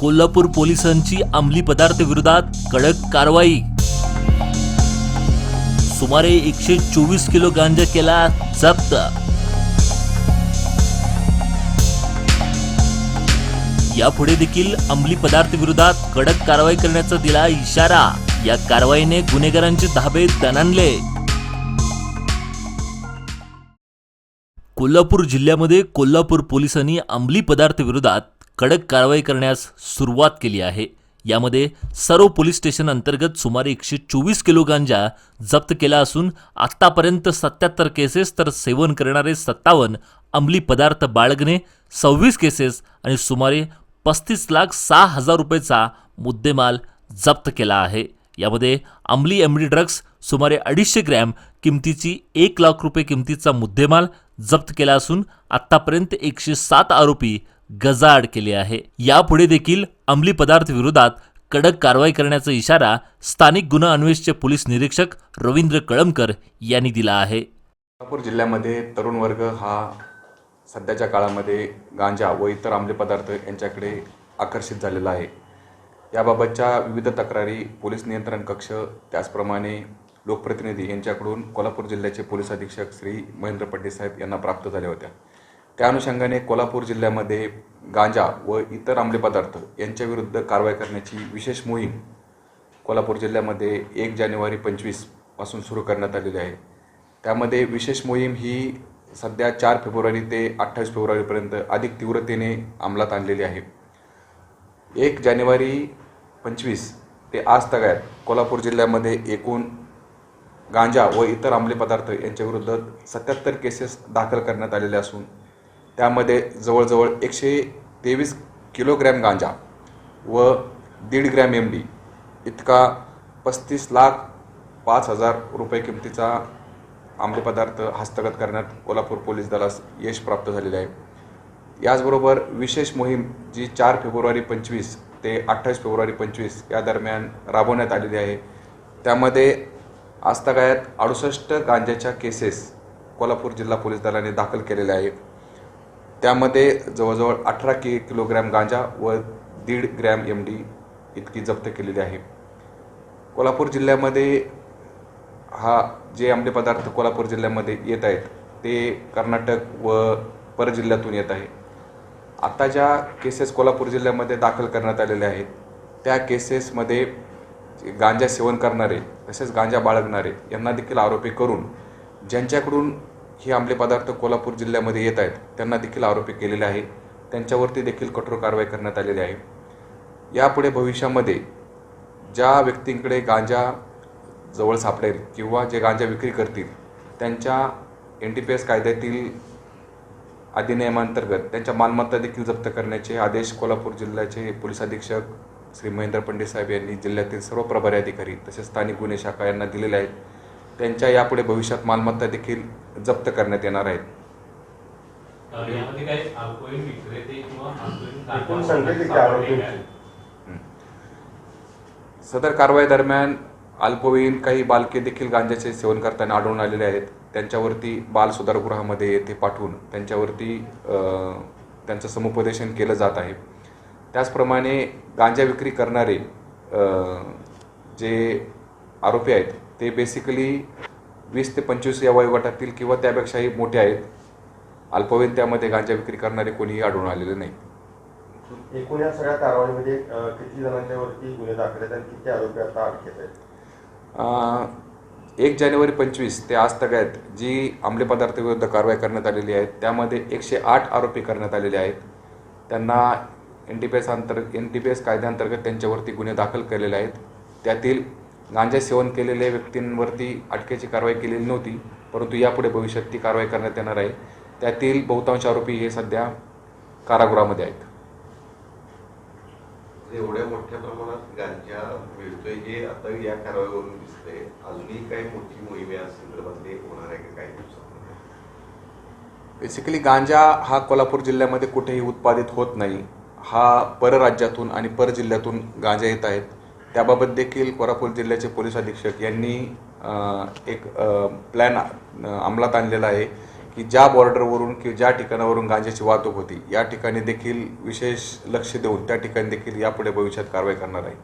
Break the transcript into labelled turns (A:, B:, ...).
A: कोल्हापूर पोलिसांची अंमली पदार्थ विरोधात कडक कारवाई. सुमारे एकशे चोवीस किलो गांजा केला जप्त. यापुढे देखील अंमली पदार्थ विरोधात कडक कारवाई करण्याचा दिला इशारा. या कारवाईने गुन्हेगारांचे धाबे दणाणले. कोल्हापूर जिल्ह्यामध्ये कोल्हापूर पोलिसांनी अंमली पदार्थ विरोधात कडक कारवाई करण्यास सुरुवात केली आहे. यामध्ये सर्व पोलीस स्टेशन अंतर्गत सुमारे एकशे चोवीस किलो गांजा जप्त केला असून आत्तापर्यंत सत्याहत्तर केसेस तर सेवन करणारे सत्तावन्न अंमली पदार्थ बाळगणे सव्वीस केसेस आणि सुमारे पस्तीस लाख सहा हजार रुपयेचा मुद्देमाल जप्त केला आहे. यामध्ये अंमली एमडी ड्रग्स सुमारे अडीचशे ग्रॅम किमतीची एक लाख रुपये किमतीचा मुद्देमाल जप्त केला असून आत्तापर्यंत एकशे सात आरोपी गजाआड केली आहे. यापुढे देखील अंमली पदार्थ विरोधात कडक कारवाई करण्याचा इशारा स्थानिक गुन्हा अन्वेषचे पोलीस निरीक्षक रवींद्र कळमकर यांनी दिला आहे.
B: कोल्हापूर जिल्ह्यामध्ये तरुण वर्ग हा सध्याच्या काळामध्ये गांजा व इतर अंमली पदार्थ यांच्याकडे आकर्षित झालेला आहे. याबाबतच्या विविध तक्रारी पोलीस नियंत्रण कक्ष त्याचप्रमाणे लोकप्रतिनिधी यांच्याकडून कोल्हापूर जिल्ह्याचे पोलीस अधीक्षक श्री महेंद्र पड्डे साहेब यांना प्राप्त झाल्या होत्या. त्या अनुषंगाने कोल्हापूर जिल्ह्यामध्ये गांजा व इतर अंमली पदार्थ यांच्याविरुद्ध कारवाई करण्याची विशेष मोहीम कोल्हापूर जिल्ह्यामध्ये एक जानेवारी पंचवीसपासून सुरू करण्यात आलेली आहे. त्यामध्ये विशेष मोहीम ही सध्या चार फेब्रुवारी ते अठ्ठावीस फेब्रुवारीपर्यंत अधिक तीव्रतेने अंमलात आणलेली आहे. एक जानेवारी पंचवीस ते आज तगायत कोल्हापूर जिल्ह्यामध्ये एकूण गांजा व इतर अंमली पदार्थ यांच्याविरुद्ध सत्याहत्तर केसेस दाखल करण्यात आलेले असून त्यामध्ये जवळजवळ एकशे तेवीस किलोग्रॅम गांजा व दीड ग्रॅम एम डी. इतका पस्तीस लाख पाच हजार रुपये किमतीचा अंमली पदार्थ हस्तगत करण्यात कोल्हापूर पोलीस दलास यश प्राप्त झालेले आहे. याचबरोबर विशेष मोहीम जी चार फेब्रुवारी पंचवीस ते अठ्ठावीस फेब्रुवारी पंचवीस या दरम्यान राबवण्यात आलेली आहे. त्यामध्ये आजतागायत अडुसष्ट गांजाच्या केसेस कोल्हापूर जिल्हा पोलीस दलाने दाखल केलेल्या आहेत त्यामध्ये जवळजवळ अठरा कि किलोग्रॅम गांजा व दीड ग्रॅम एम डी इतकी जप्त केलेली आहे. कोल्हापूर जिल्ह्यामध्ये हा जे अंमली पदार्थ कोल्हापूर जिल्ह्यामध्ये येत आहेत ते कर्नाटक व परजिल्ह्यातून येत आहे. आता ज्या केसेस कोल्हापूर जिल्ह्यामध्ये दाखल करण्यात आलेल्या आहेत त्या केसेसमध्ये गांजा सेवन करणारे तसेच गांजा बाळगणारे यांना देखील आरोपी करून ज्यांच्याकडून हे अंमली पदार्थ कोल्हापूर जिल्ह्यामध्ये येत आहेत. त्यांना देखील आरोपी केलेले आहे. त्यांच्यावरती देखील कठोर कारवाई करण्यात आलेली आहे. यापुढे भविष्यामध्ये ज्या व्यक्तींकडे गांजा जवळ सापडेल किंवा जे गांजा विक्री करतील त्यांच्या एन टी पी एस कायद्यातील अधिनियमांतर्गत त्यांच्या मालमत्ता देखील जप्त करण्याचे आदेश कोल्हापूर जिल्ह्याचे पोलीस अधीक्षक श्री महेंद्र पंडित साहेब यांनी जिल्ह्यातील सर्व प्रभारी अधिकारी तसेच स्थानिक गुन्हे शाखा यांना दिलेले आहेत. त्यांच्या यापुढे भविष्यात मालमत्ता देखील जप्त करण्यात येणार आहेत? सदर कारवाई दरम्यान अल्पवयीन काही बालके देखील गांजाचे सेवन करताना आढळून आलेले आहेत. त्यांच्यावरती बाल सुधारगृहामध्ये येथे पाठवून त्यांच्यावरती त्यांचं समुपदेशन केलं जात आहे. त्याचप्रमाणे गांजा विक्री करणारे जे आरोपी आहेत ते बेसिकली वीस ते पंचवीस या वयोगटातील किंवा त्यापेक्षाही मोठे आहेत. अल्पवयीन त्यामध्ये गांजा विक्री करणारे कोणीही आढळून आलेले नाही.
C: एकूण या सगळ्या कारवाईमध्ये किती जणांच्या वरती गुन्हे दाखल आहेत आणि किती आरोपी आता अटकेत आहेत?
B: एक जानेवारी पंचवीस ते आज तगायत जी अंमली पदार्थाविरुद्ध कारवाई करण्यात आलेली आहे. त्यामध्ये एकशे आठ आरोपी करण्यात आलेले आहेत. त्यांना एन टी पी एस अंतर एन टी पी एस कायद्याअंतर्गत त्यांच्यावरती गुन्हे दाखल केलेले आहेत. त्यातील गांजा सेवन केलेल्या व्यक्तींवरती अटकेची कारवाई केलेली नव्हती परंतु यापुढे भविष्यात ती कारवाई करण्यात येणार आहे. त्यातील बहुतांश आरोपी हे सध्या कारागृहामध्ये आहेत.
D: एवढ्या मोठ्या प्रमाणात गांजा मिळतोय हे आता या कारवाईवरून दिसतंय. अजूनही काही मोठी मोहीम या संदर्भातली होणार आहे का काही
B: बेसिकली गांजा हा कोल्हापूर जिल्ह्यामध्ये कुठेही उत्पादित होत नाही. हा परराज्यातून आणि पर जिल्ह्यातून गांजा येत आहेत. त्याबाबत देखील कोल्हापूर जिल्ह्याचे पोलीस अधीक्षक यांनी एक प्लॅन अंमलात आणलेला आहे की ज्या बॉर्डरवरून किंवा ज्या ठिकाणावरून गांजाची वाहतूक होती या ठिकाणी देखील विशेष लक्ष देऊन त्या ठिकाणी देखील यापुढे भविष्यात कारवाई करणार आहे.